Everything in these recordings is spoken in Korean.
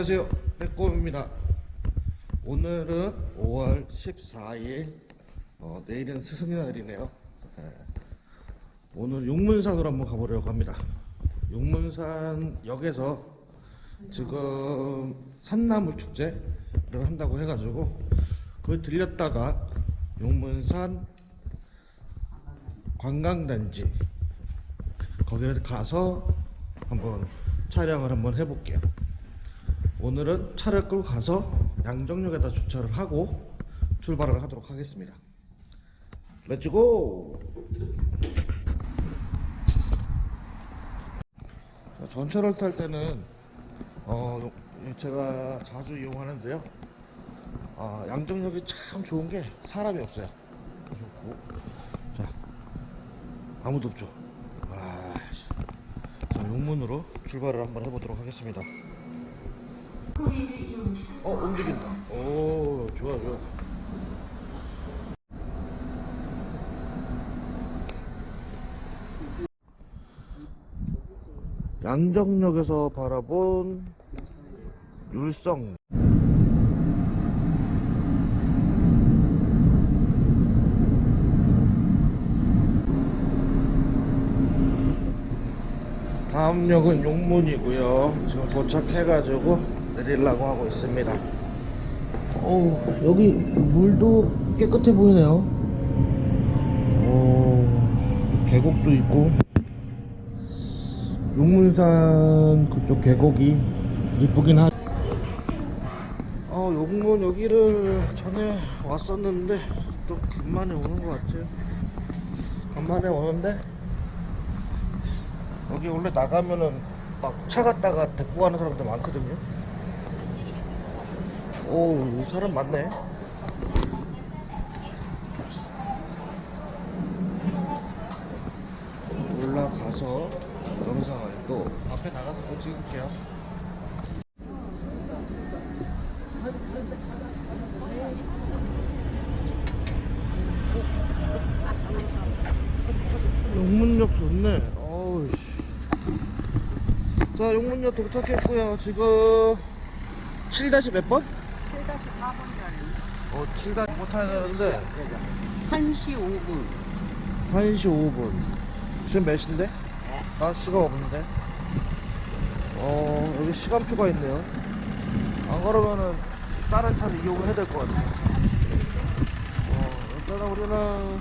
안녕하세요. 백곰입니다. 오늘은 5월 14일, 어, 내일은 스승날이네요. 예. 오늘 용문산으로 한번 가보려고 합니다. 용문산 역에서 지금 산나물 축제를 한다고 해가지고 거기 들렸다가 용문산 관광단지 거기를 가서 한번 촬영을 한번 해볼게요. 오늘은 차를 끌고 가서 양정역에다 주차를 하고 출발을 하도록 하겠습니다. 렛츠고! 자, 전철을 탈 때는 어, 요- 제가 자주 이용하는데요. 아, 양정역이 참 좋은 게 사람이 없어요. 자, 아무도 없죠. 아, 씨. 자, 용문으로 출발을 한번 해보도록 하겠습니다. 어, 움직인다. 오, 좋아, 좋아. 양정역에서 바라본 율성. 다음 역은 용문이고요. 지금 도착해가지고 내리려고 하고 있습니다. 어우, 여기 물도 깨끗해 보이네요. 오, 계곡도 있고. 용문산 그쪽 계곡이 이쁘긴 하. 어, 용문 여기를 전에 왔었는데 또 간만에 오는 것 같아요. 간만에 오는데 여기 원래 나가면은 막 차 갔다가 데리고 가는 사람들 많거든요. 오, 사람 많네. 올라가서 영상을 또 앞에 나가서 또 찍을게요. 용문역 좋네. 어우, 씨. 자, 용문역 도착했고요. 지금 7- 몇 번? 7-4번짜리 어, 7- 못 타야 되는데 1시 5분 1시 5분. 지금 몇 시인데? 나 시가 없는데. 어, 여기 시간표가 있네요. 안 그러면은 다른 차를 이용을 해야 될 것 같아요. 어, 일단은 우리는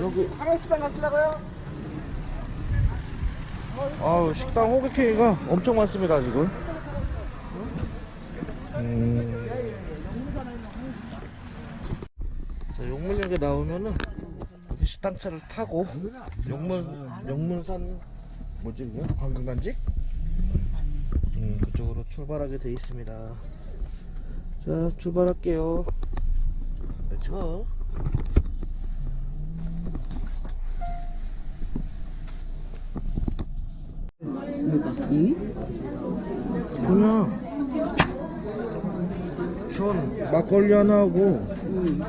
여기 하나씩당 가시라고요? 아우 식당 호객행위가 엄청 많습니다 지금 음. 자 용문역에 나오면은 식당차를 타고 용문 용문산 뭐지 그거 관광단지? 음, 그쪽으로 출발하게 돼 있습니다. 자 출발할게요. 렛츠고 이? 그 냥전 막걸리 하나 하고 응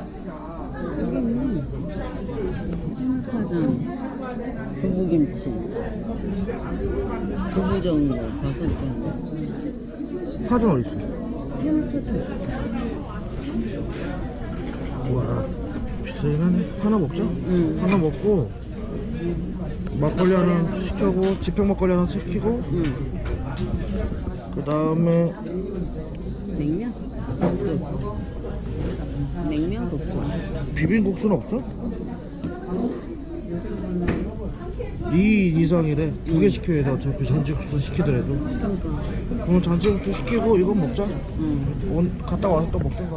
파전 두부김치 두부전골 버섯전골 파전 어딨어? 해물파전 우와 비싸긴 하나 먹자 응. 하나 먹고 막걸리 하나 시켜고 지평 막걸리 하나 시키고 응 그 다음에 냉면? 국수. 냉면 국수. 비빔국수는 없어? 2인 이상이래. 두 개 시켜야 돼 어차피 잔치국수 시키더라도. 그러니까 그럼 잔치국수 시키고 이건 먹자. 응. 온, 갔다 와서 또 먹던가.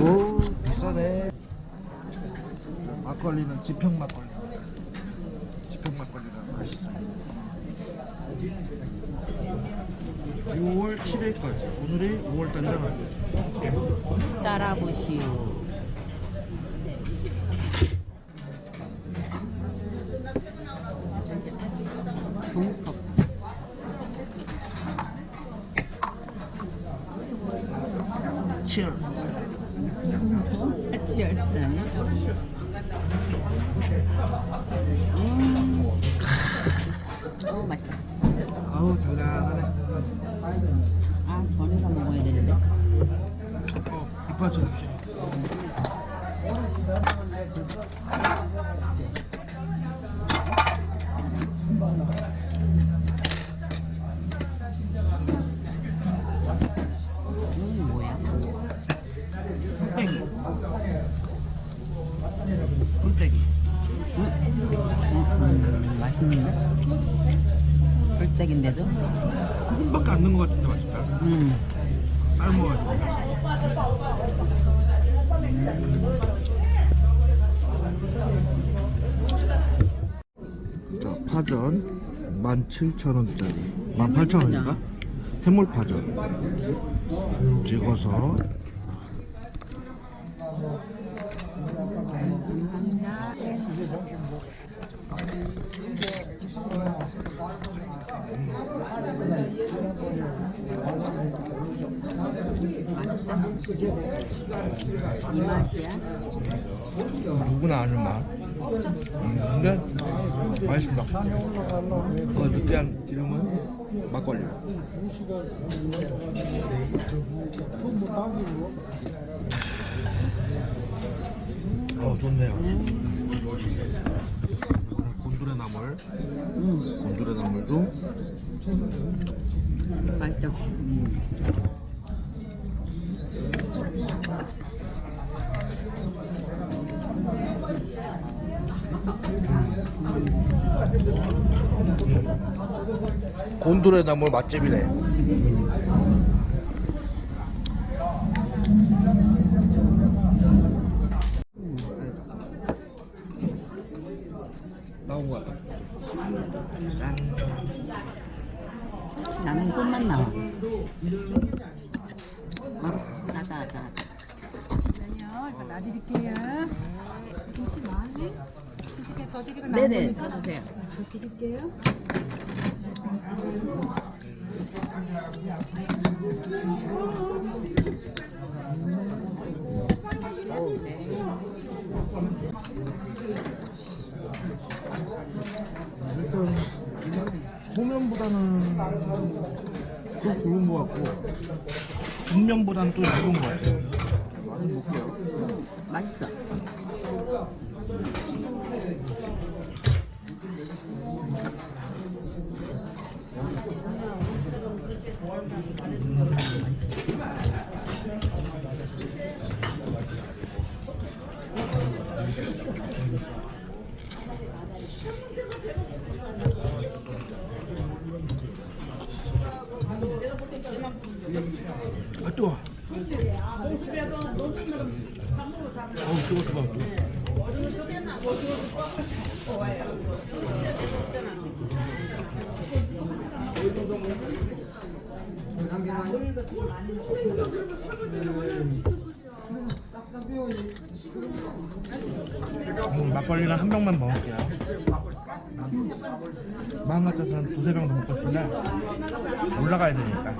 오 비싸네. 막걸리는 지평 막걸리 지평 막걸리가 맛있어 6월 7일까지. 오늘이 5월 달이잖아 따라보시오. 종합 치얼 자취열산 음. 어 맛있다. 아우 달달하네. 아, 전에서 먹어야 되는데. 어, 이파채 주세요. 이건 뭐야? 꿀떼기. 꿀떼기. 음, 맛있는데? 꿀짝인데도? 흰밖에 안 넣은 것 같은데 맛있다. 음. 삶아가지고. 자, 파전 17,000원짜리 18,000원인가? 해물 파전 찍어서 이 맛이야? 누구나 아는 맛. 음, 근데 맛있습니다. 그 느끼한 기름은 막걸리. 어 좋네요. 곤드레 나물, 음, 곤드레 나물도 맛있다. 음. 곤드레 나물 맛집이네. 나온. 짠. 나는 손만 나와. 아, 나다, 나다. 잠시만요. 이거 놔드릴게요. 더 드리고 네네, 남으니까 떠주세요. 더 드릴게요. 일단 소면보다는 또 굵은 것 같고 뒷면보다는 또 얇은 것 같아요. 맛있어. 아 막걸리는 한 병만 먹을게요. 마음 같아서 한 두세 병 더 먹고 싶은데 올라가야 되니까.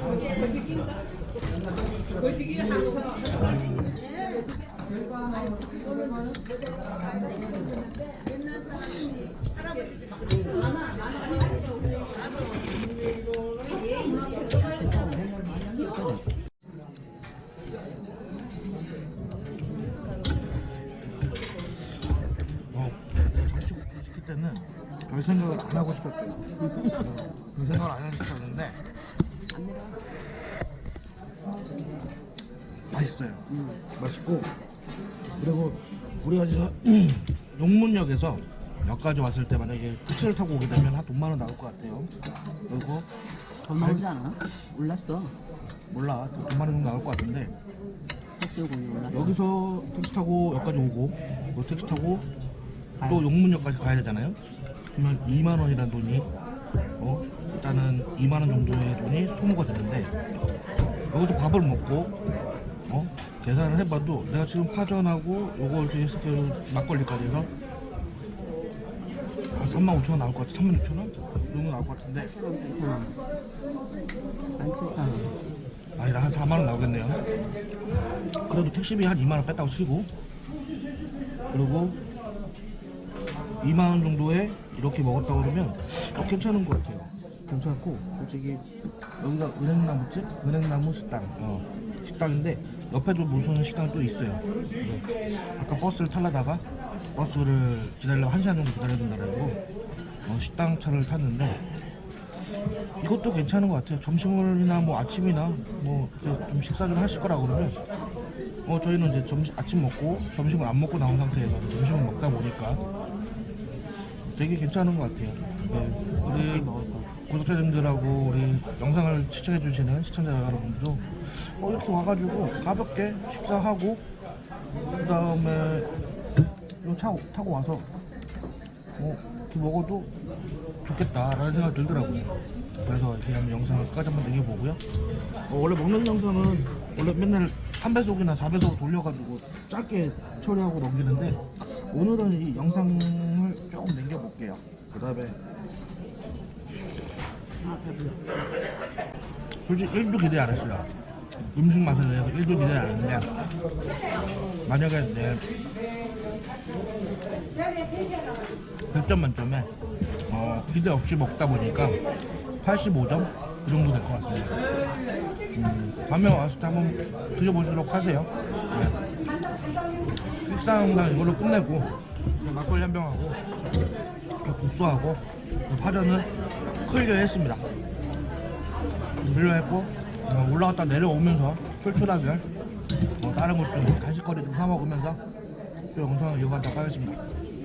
어, 잔치국수 시킬 별 생각을 안 하고 시켰어요. 별 생각을 안 하고 시켰는데 맛있어요. 맛있고 그리고 우리가 저 용문역에서 역까지 왔을 때 만약에 택시를 타고 오게 되면 한 돈만 원 나올 것 같아요. 그리고 더 나오지 않아? 올랐어. 몰라 돈만 원 정도 나올 것 같은데 택시 요금이 올랐어. 여기서 택시 타고 역까지 오고 또 택시 타고. 또 용문역까지 가야 되잖아요. 그러면 2만 원이라는 돈이 어 일단은 2만 원 정도의 돈이 소모가 되는데 여기서 밥을 먹고 어 계산을 해봐도 내가 지금 파전하고 요거 지금 그 막걸리까지 해서 한 35,000원 나올 것 같아 36,000원? 그 정도 나올 것 같은데 8,000원 괜찮아. 17,000원. 아니다 한 4만원 나오겠네요 그래도 택시비 한 2만원 뺐다고 치고 그리고 2만원 정도에 이렇게 먹었다고 그러면 어, 괜찮은 것 같아요 괜찮고 솔직히 여기가 은행나무집? 은행나무 식당 어, 식당인데 옆에도 무슨 식당이 또 있어요 그래서 아까 버스를 타려다가 버스를 기다리려면 1시간 정도 기다려야 된다고 어, 식당 차를 탔는데 이것도 괜찮은 것 같아요. 점심이나 뭐 아침이나 뭐 좀 식사 좀 하실 거라고 그러면 어 저희는 이제 점심 아침 먹고 점심을 안 먹고 나온 상태에서 점심을 먹다 보니까 되게 괜찮은 것 같아요. 네, 우리 구독자님들하고 우리 영상을 시청해 주시는 시청자 여러분들도 어, 이렇게 와가지고 가볍게 식사하고 그 다음에 차 타고 와서 어, 이렇게 먹어도 좋겠다라는 생각이 들더라고요. 그래서 이렇게 한번 영상을 끝까지 한번 남겨보고요. 어, 원래 먹는 영상은 원래 맨날 3배속이나 4배속 돌려가지고 짧게 처리하고 넘기는데 오늘은 이 영상을 조금 남겨볼게요. 그 다음에. 솔직히 1도 기대 안 했어요. 음식 맛에 대해서 1도 기대 안 했는데 만약에 내 100점 만점에 어, 기대 없이 먹다 보니까 85점 그 정도 될 것 같습니다. 음, 다음에 왔을 때 한번 드셔보시도록 하세요. 네. 식사 영상 이걸로 끝내고 이제 막걸리 한 병하고 국수하고 파전을 클리어 했습니다. 밀려했고 어, 올라갔다 내려오면서 출출하게 어, 다른 것좀 간식거리 좀 사 먹으면서 또 영상을 이어가도록 하겠습니다.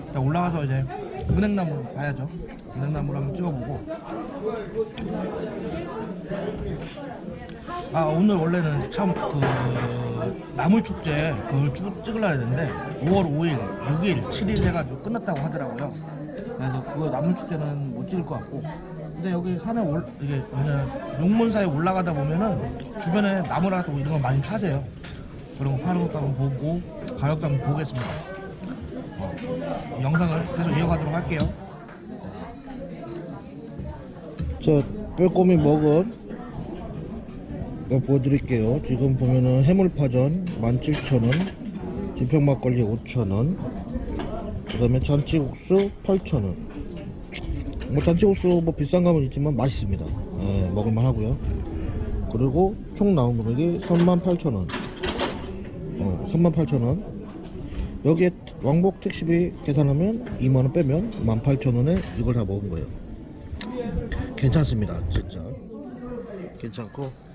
일단 올라가서 이제 은행나무 봐야죠. 은행나무를 한번 찍어보고 아 오늘 원래는 참 그 나물 축제 그걸 쭉 찍으려 했는데 5월 5일, 6일, 7일 해가지고 끝났다고 하더라고요. 그래서 그 나물 축제는 못 찍을 것 같고 근데 여기 산에 올 이게 용문사에 올라가다 보면은 주변에 나무라서 이런 거 많이 파세요. 그런 거 파는 것도 한번 보고 가격도 한번 보겠습니다. 어, 이 영상을 계속 이어가도록 할게요. 자, 빼꼼히 먹은 이거 보여드릴게요. 지금 보면은 해물파전 17,000원, 지평막걸리 5,000원, 그 다음에 잔치국수 8,000원. 뭐 잔치국수 뭐 비싼 감은 있지만 맛있습니다. 예, 먹을만 하고요. 그리고 총 나온 금액이 38,000원. 어, 38,000원. 여기에 왕복 택시비 계산하면 2만원 빼면 18,000원에 이걸 다 먹은 거예요. 괜찮습니다. 진짜. 괜찮고.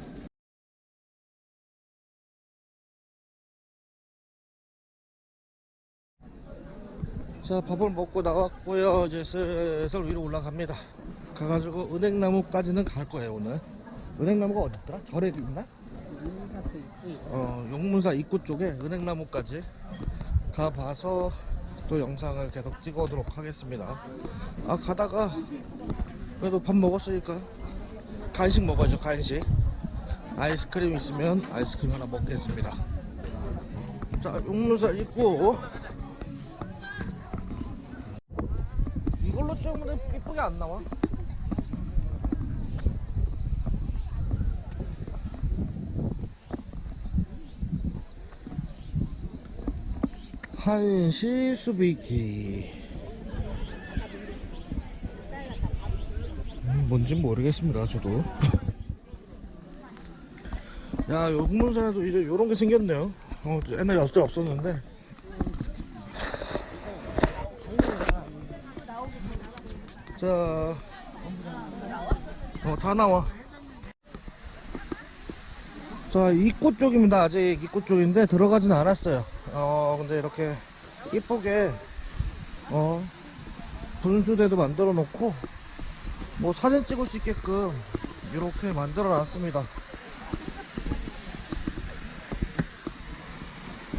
자, 밥을 먹고 나왔고요. 이제 슬슬 위로 올라갑니다. 가가지고 은행나무까지는 갈 거예요, 오늘. 은행나무가 어딨더라? 절에 있나? 어, 용문사 입구 쪽에 은행나무까지 가봐서 또 영상을 계속 찍어오도록 하겠습니다. 아, 가다가 그래도 밥 먹었으니까 간식 먹어야죠, 간식. 아이스크림 있으면 아이스크림 하나 먹겠습니다. 자, 용문사 입구. 찍으면 이쁘게 안 나와. 한시 수비기. 음, 뭔진 모르겠습니다 저도. 야 용문사에도 이제 요런 게 생겼네요. 어, 옛날에 때 없었는데 자, 어, 다 나와. 자, 입구 쪽입니다. 아직 입구 쪽인데 들어가진 않았어요. 어, 근데 이렇게 이쁘게, 어, 분수대도 만들어 놓고, 뭐 사진 찍을 수 있게끔 이렇게 만들어 놨습니다.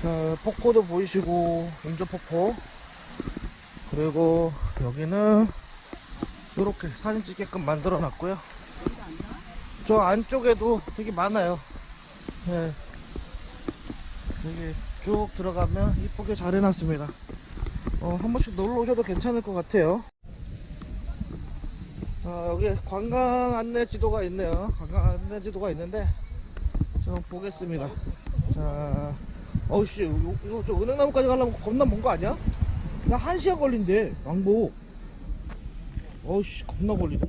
자, 폭포도 보이시고, 인조 폭포. 그리고 여기는 이렇게 사진 찍게끔 만들어 놨고요. 저 안쪽에도 되게 많아요. 네. 여기 쭉 들어가면 이쁘게 잘 해놨습니다. 어, 한 번씩 놀러 오셔도 괜찮을 것 같아요. 아, 여기 관광 안내 지도가 있네요. 관광 안내 지도가 있는데, 좀 보겠습니다. 자, 어우씨, 이거, 저 은행나무까지 가려면 겁나 먼 거 아니야? 나한 시간 걸린대, 왕복. 어우씨, 겁나 걸리네.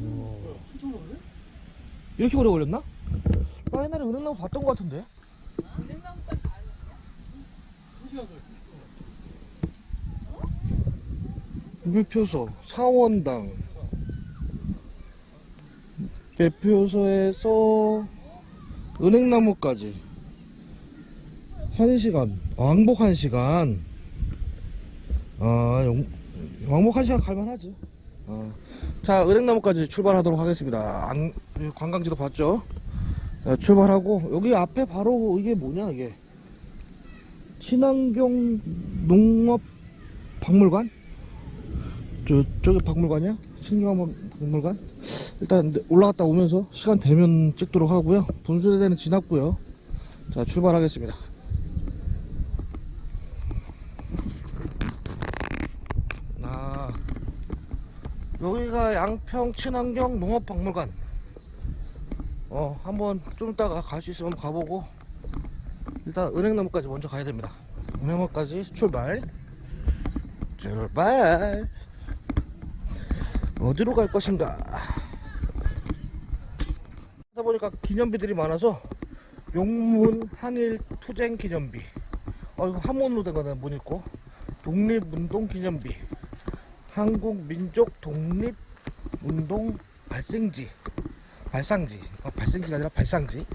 어. 이렇게 오래 걸렸나? 나 옛날에 은행나무 봤던 것 같은데? 대표소 사원당 대표소에서 은행나무까지 1시간 왕복 1시간 아 용- 왕복 1시간 갈만하지 어. 자 은행나무까지 출발하도록 하겠습니다 안- 관광지도 봤죠 자, 출발하고 여기 앞에 바로 이게 뭐냐 이게 친환경 농업 박물관 저, 저기 박물관이야? 신경한 박물관? 일단 올라갔다 오면서 시간 되면 찍도록 하고요. 분수대는 지났고요. 자, 출발하겠습니다. 아, 여기가 양평 친환경 농업박물관. 어, 한번 좀 이따가 갈 수 있으면 가보고, 일단 은행나무까지 먼저 가야 됩니다. 은행나무까지 출발. 출발. 어디로 갈 것인가? 하다 보니까 기념비들이 많아서 용문 한일 투쟁 기념비. 어 이거 한문으로 된 거는 못 읽고 독립운동 기념비. 한국 민족 독립 운동 발생지. 발상지. 어, 발생지가 아니라 발상지.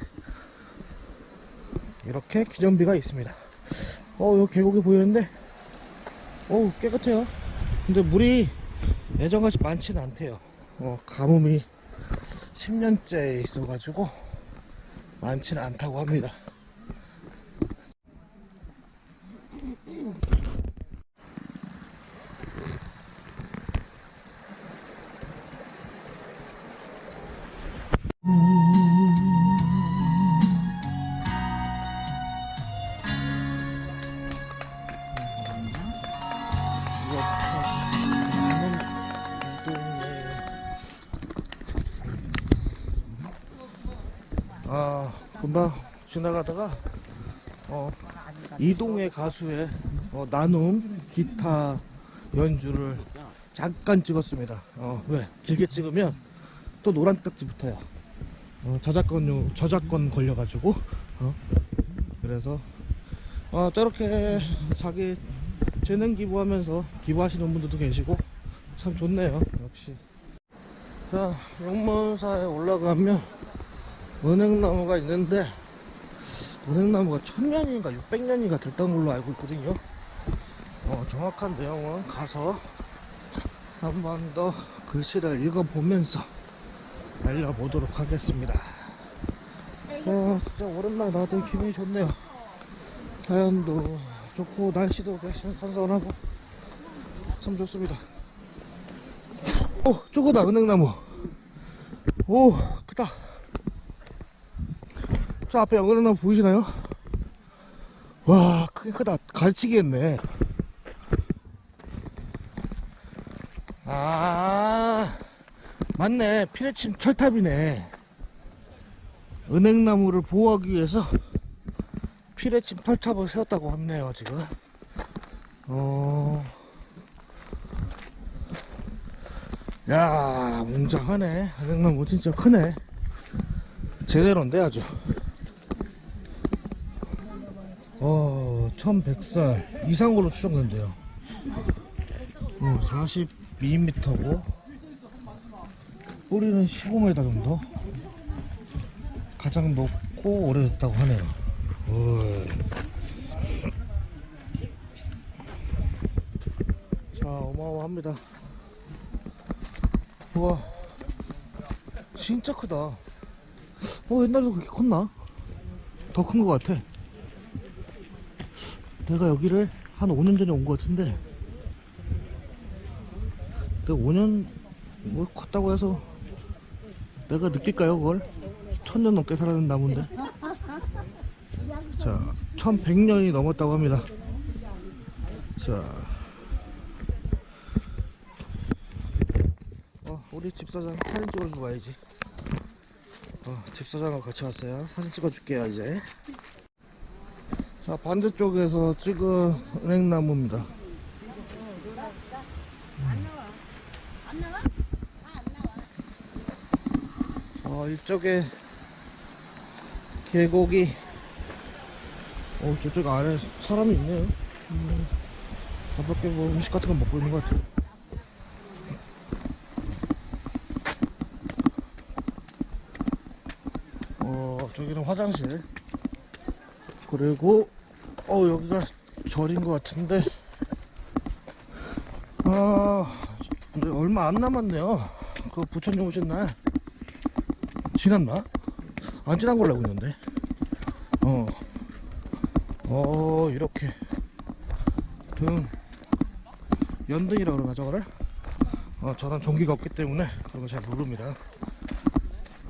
이렇게 기념비가 있습니다. 어, 여기 계곡이 보이는데, 어우, 깨끗해요. 근데 물이 예전같이 많지는 않대요. 어, 가뭄이 10년째 있어가지고 많지는 않다고 합니다. 지나가다가 어 이동의 가수의 어, 나눔 기타 연주를 잠깐 찍었습니다. 어 왜? 길게 찍으면 또 노란 딱지 붙어요. 어, 저작권 저작권 걸려가지고 어 그래서 어 저렇게 자기 재능 기부하면서 기부하시는 분들도 계시고 참 좋네요. 역시 자 용문사에 올라가면 은행나무가 있는데 은행나무가 천년인가 600년인가 됐던 걸로 알고 있거든요. 어, 정확한 내용은 가서 한 번 더 글씨를 읽어보면서 알려보도록 하겠습니다. 어, 진짜 오랜만에 나왔더니 기분이 좋네요. 자연도 좋고 날씨도 대신 선선하고 참 좋습니다. 오 저거다 은행나무. 오 크다 저 앞에 연근나무 보이시나요? 와 크게 크다. 갈치기 했네. 아 맞네. 피레침 철탑이네. 은행나무를 보호하기 위해서 피레침 철탑을 세웠다고 하네요 지금. 어... 야 웅장하네. 은행나무 진짜 크네. 제대로인데 아주 어, 1100살 이상으로 추정된대요. 어, 42m고, 뿌리는 15m 정도? 가장 높고 오래됐다고 하네요. 어이. 자, 어마어마합니다. 우와, 진짜 크다. 어, 옛날에도 그렇게 컸나? 더 큰 것 같아. 내가 여기를 한 5년 전에 온 것 같은데 내가 5년 뭐 컸다고 해서 내가 느낄까요 그걸? 천년 넘게 살아는 나무인데 자 1100년이 넘었다고 합니다 자 우리 집사장 사진 찍어주고 와야지. 어, 집사장하고 같이 왔어요. 사진 찍어줄게요, 이제. 자, 반대쪽에서 찍은 은행나무입니다. 어, 이쪽에 계곡이, 어, 저쪽 아래 사람이 있네요. 음, 가볍게 뭐 음식 같은 거 먹고 있는 것 같아요. 어, 저기는 화장실. 그리고, 어, 여기가 절인 것 같은데, 아, 근데 얼마 안 남았네요. 그 부천역 오신 날. 지났나? 안 지난 걸로 알고 있는데. 어. 어, 이렇게. 등. 연등이라고 그러나, 저거를? 어, 저는 전기가 없기 때문에 그런 거 잘 모릅니다.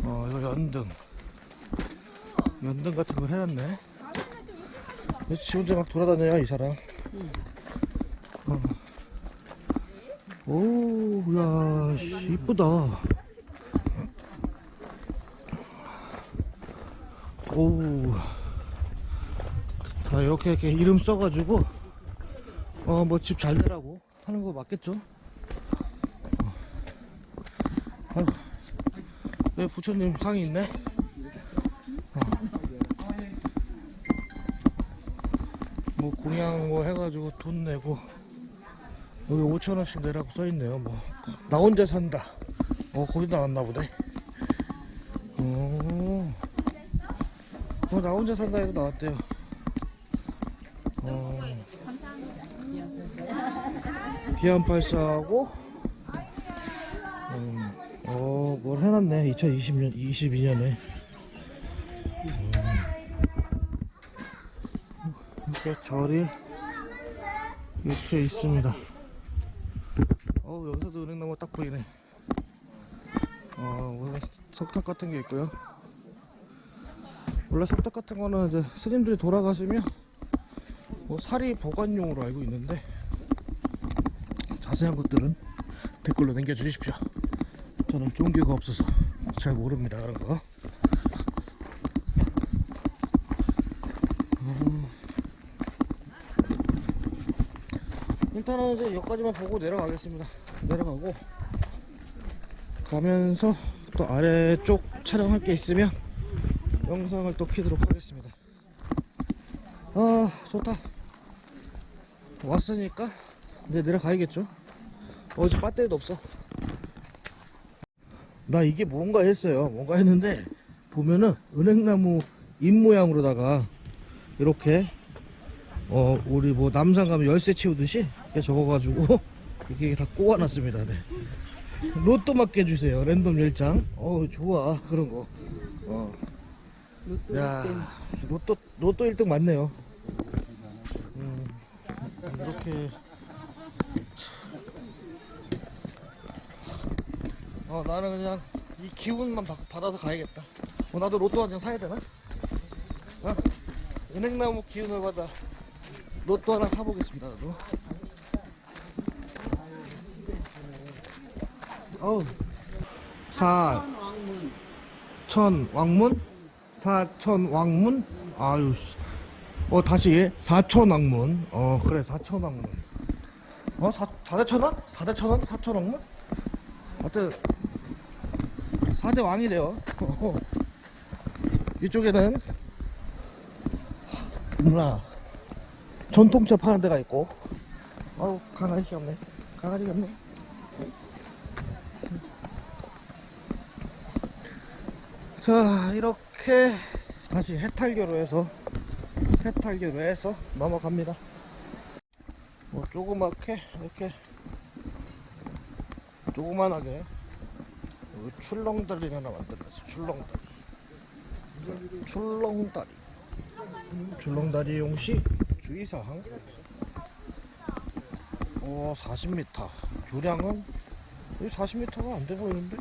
어, 이거 연등. 연등 같은 걸 해놨네. 지 혼자 막 돌아다녀요, 이 사람. 어. 오, 야, 씨, 이쁘다. 오. 다 이렇게, 이렇게 이름 써가지고, 어, 뭐 집 잘 되라고 하는 거 맞겠죠? 어. 아이고. 네, 부처님 상이 있네. 뭐 공양 뭐 해가지고 돈 내고 여기 5천 원씩 내라고 써있네요. 뭐 나 혼자 산다. 어 거기 나왔나 보네. 어, 어, 나 혼자 산다 해서 나왔대요. 어, 기안84하고 음, 어, 뭘 해놨네. 2020년, 22년에. 절이 이렇게 있습니다. 어 여기서도 은행나무 딱 보이네. 어, 석탑 같은 게 있고요. 원래 석탑 같은 거는 이제 스님들이 돌아가시면 뭐 사리 보관용으로 알고 있는데 자세한 것들은 댓글로 남겨주십시오. 저는 종교가 없어서 잘 모릅니다 그런 거. 어. 일단은 이제 여기까지만 보고 내려가겠습니다. 내려가고 가면서 또 아래쪽 촬영할 게 있으면 영상을 또 키도록 하겠습니다. 아 좋다. 왔으니까 이제 내려가야겠죠. 어제 배터리도 없어. 나 이게 뭔가 했어요. 뭔가 했는데 보면은 은행나무 잎 모양으로다가 이렇게 어 우리 뭐 남산 가면 열쇠 채우듯이 이렇게 적어가지고 이렇게 다 꽂아놨습니다. 네. 로또 맞게 해주세요. 랜덤 10장. 어 좋아 그런 거. 어. 로또 야일 로또 로또 1등 맞네요. 음, 이렇게 어 나는 그냥 이 기운만 받- 받아서 가야겠다. 어, 나도 로또 한 장 사야 되나? 어? 은행나무 기운을 받아 로또 하나 사보겠습니다. 나도. 어우 사 천 왕문. 사천 왕문? 아유 씨. 어 다시. 사천 왕문. 어 그래 사천 왕문. 어 사, 사대 천 원? 사대 천 원? 사천 왕문? 하여튼 사대 왕이래요. 이쪽에는 몰라. 전통차 파는 데가 있고. 어우 강아지 귀엽네. 강아지 귀엽네 자 이렇게 다시 해탈교로 해서 해탈교로 해서 넘어갑니다. 뭐 조그맣게 이렇게 조그만하게 여기 출렁다리 하나 만들었어 출렁다리. 출렁다리. 출렁다리 용시 주의사항. 어 40m 교량은 여기 40m가 안돼 보이는데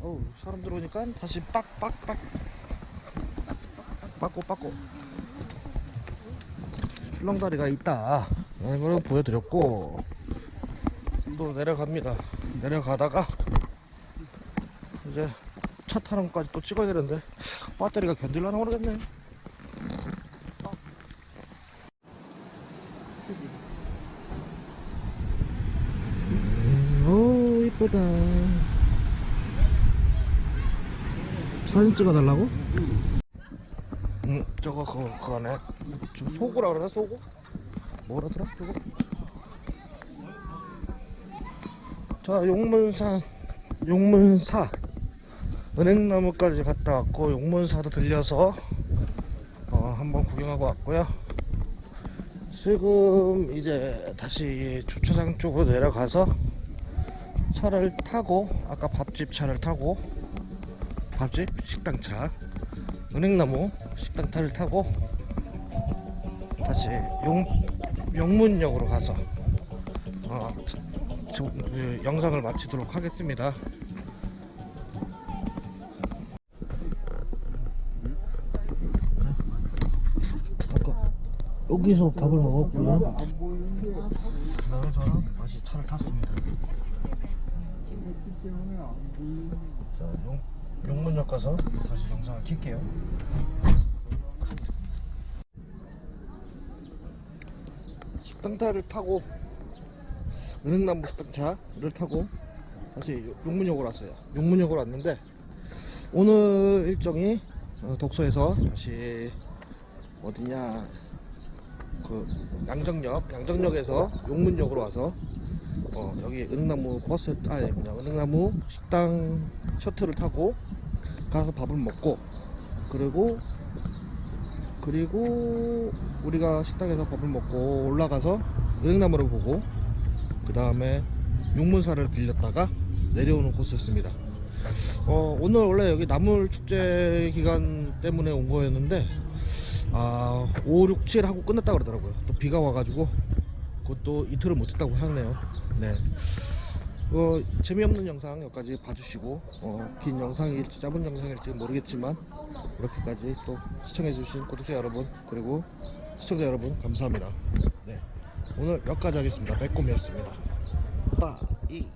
어우 들어오니까 다시 빡빡빡. 빠꼬 빠꼬 출렁다리가 있다. 이걸 보여드렸고. 또 내려갑니다. 내려가다가 이제 차 타는 것까지 또 찍어야 되는데 배터리가 견딜려나 모르겠네. 음, 오 이쁘다 사진 찍어달라고? 응 저거 그거 그거네 저 소구라 그러나 소구? 뭐라더라 저거? 자 용문산 용문사 은행나무까지 갔다 왔고 용문사도 들려서 어, 한번 구경하고 왔고요 지금 이제 다시 주차장 쪽으로 내려가서 차를 타고 아까 밥집 차를 타고 밥집 식당차 은행나무 식당차를 타고 다시 용 용문역으로 가서 어, 저- 그 영상을 마치도록 하겠습니다. 아까 여기서 밥을 먹었고요. 그다음에 저는 다시 차를 탔습니다. 자, 용, 용문역 가서 다시 영상을 킬게요. 식당차를 타고 은행나무 식당차를 타고 다시 용문역으로 왔어요. 용문역으로 왔는데 오늘 일정이 어, 독서에서 다시 어디냐 그 양정역 양정역에서 용문역으로 와서 어, 여기 은행나무 버스 아니 뭐냐 은행나무 식당 셔틀을 타고 가서 밥을 먹고 그리고 그리고 우리가 식당에서 밥을 먹고 올라가서 은행나무를 보고 그 다음에 용문사를 들렸다가 내려오는 코스였습니다. 어, 오늘 원래 여기 나물 축제 기간 때문에 온 거였는데 아, 5, 6, 7 하고 끝났다 그러더라고요. 또 비가 와가지고 그것도 이틀을 못했다고 하네요. 네. 어, 재미없는 영상 여기까지 봐주시고 어, 긴 영상일지 짧은 영상일지 모르겠지만 이렇게까지 또 시청해주신 구독자 여러분 그리고 시청자 여러분 감사합니다. 네. 오늘 여기까지 하겠습니다. 빼꼼이었습니다. 빠이